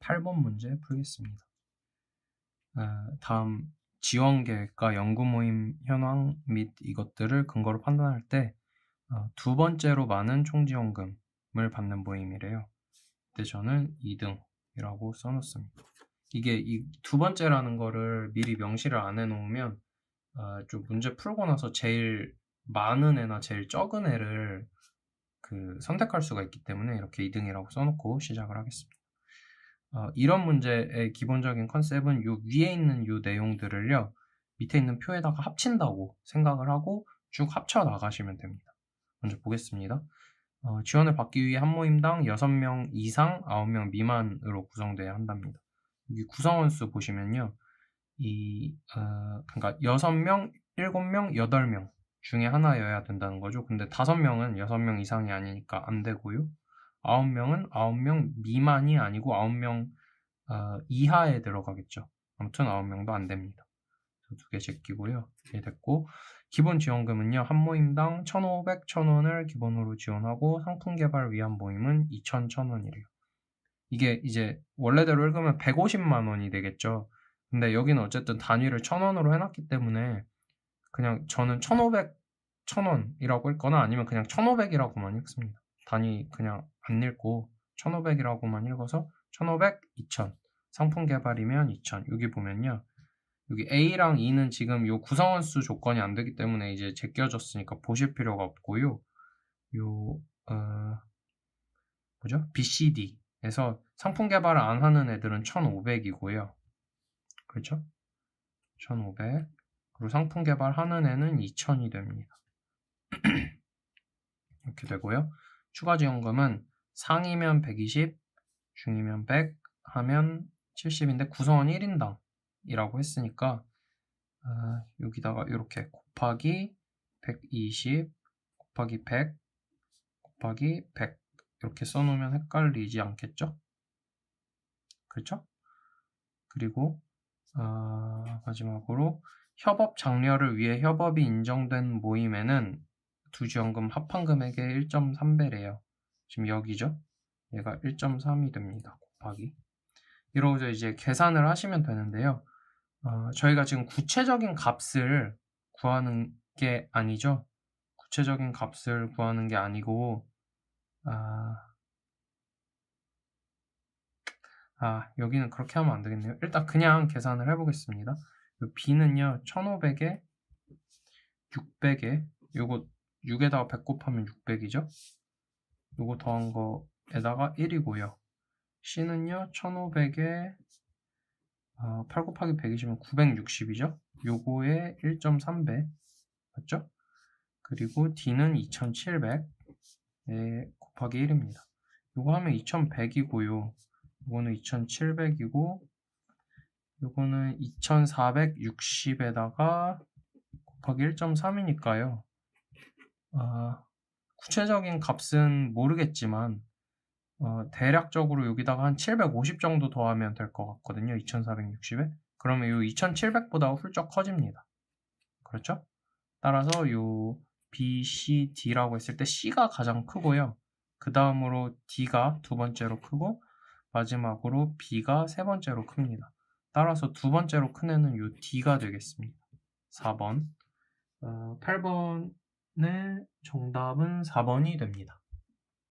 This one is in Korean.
8번 문제 풀겠습니다. 아, 다음 지원 계획과 연구 모임 현황 및 이것들을 근거로 판단할 때 어, 두 번째로 많은 총지원금을 받는 모임이래요. 근데 저는 2등이라고 써놓습니다. 이게 이 두 번째라는 거를 미리 명시를 안 해놓으면 어, 좀 문제 풀고 나서 제일 많은 애나 제일 적은 애를 그 선택할 수가 있기 때문에 이렇게 2등이라고 써놓고 시작을 하겠습니다. 어, 이런 문제의 기본적인 컨셉은 요 위에 있는 요 내용들을요 밑에 있는 표에다가 합친다고 생각을 하고 쭉 합쳐 나가시면 됩니다. 먼저 보겠습니다. 어, 지원을 받기 위해 한 모임당 6명 이상 9명 미만으로 구성돼야 한답니다. 여기 구성원 수 보시면요. 이, 어, 그러니까 6명, 7명, 8명 중에 하나여야 된다는 거죠. 근데 5명은 6명 이상이 아니니까 안 되고요. 9명은 9명 미만이 아니고 9명 어, 이하에 들어가겠죠. 아무튼 9명도 안 됩니다. 두 개 제끼고요. 이게 됐고 기본 지원금은요. 한 모임당 1,500, 1,000원을 기본으로 지원하고 상품 개발 위한 모임은 2,000, 1,000원이래요. 이게 이제 원래대로 읽으면 150만 원이 되겠죠. 근데 여기는 어쨌든 단위를 1,000원으로 해놨기 때문에 그냥 저는 1,500, 1,000원이라고 읽거나 아니면 그냥 1,500이라고만 읽습니다. 단위 그냥 안 읽고 1,500이라고만 읽어서 1,500, 2,000 상품 개발이면 2,000 여기 보면요. 여기 A랑 E는 지금 요 구성원 수 조건이 안 되기 때문에 이제 제껴졌으니까 보실 필요가 없고요. 요 어, 뭐죠? B, C, D에서 상품 개발을 안 하는 애들은 1,500이고요. 그렇죠? 1,500 그리고 상품 개발하는 애는 2,000이 됩니다. 이렇게 되고요. 추가 지원금은 상이면 120, 중이면 100, 하면 70인데 구성원 1인당 이라고 했으니까 아, 여기다가 이렇게 곱하기 120 곱하기 100 곱하기 100 이렇게 써놓으면 헷갈리지 않겠죠? 그렇죠? 그리고 아, 마지막으로 협업 장려를 위해 협업이 인정된 모임에는 두 지원금 합한 금액의 1.3배래요. 지금 여기죠? 얘가 1.3이 됩니다. 곱하기 이러고서 이제 계산을 하시면 되는데요. 어, 저희가 지금 구체적인 값을 구하는 게 아니죠. 구체적인 값을 구하는 게 아니고, 아, 아, 여기는 그렇게 하면 안 되겠네요. 일단 그냥 계산을 해보겠습니다. b는요, 1500에 600에, 요거 6에다가 100 곱하면 600이죠? 요거 더한 거에다가 1이고요. c는요, 1500에 어, 8 곱하기 120이면 960이죠? 요거의 1.3배 맞죠? 그리고 D는 2700 곱하기 1입니다. 요거 하면 2100이고요. 요거는 2700이고 요거는 2460에다가 곱하기 1.3이니까요. 아, 구체적인 값은 모르겠지만 어, 대략적으로 여기다가 한 750 정도 더하면 될 것 같거든요. 2460에. 그러면 이 2700보다 훌쩍 커집니다. 그렇죠? 따라서 요 B, C, D라고 했을 때 C가 가장 크고요. 그 다음으로 D가 두 번째로 크고 마지막으로 B가 세 번째로 큽니다. 따라서 두 번째로 큰 애는 요 D가 되겠습니다. 4번. 어, 8번 의 정답은 4번이 됩니다.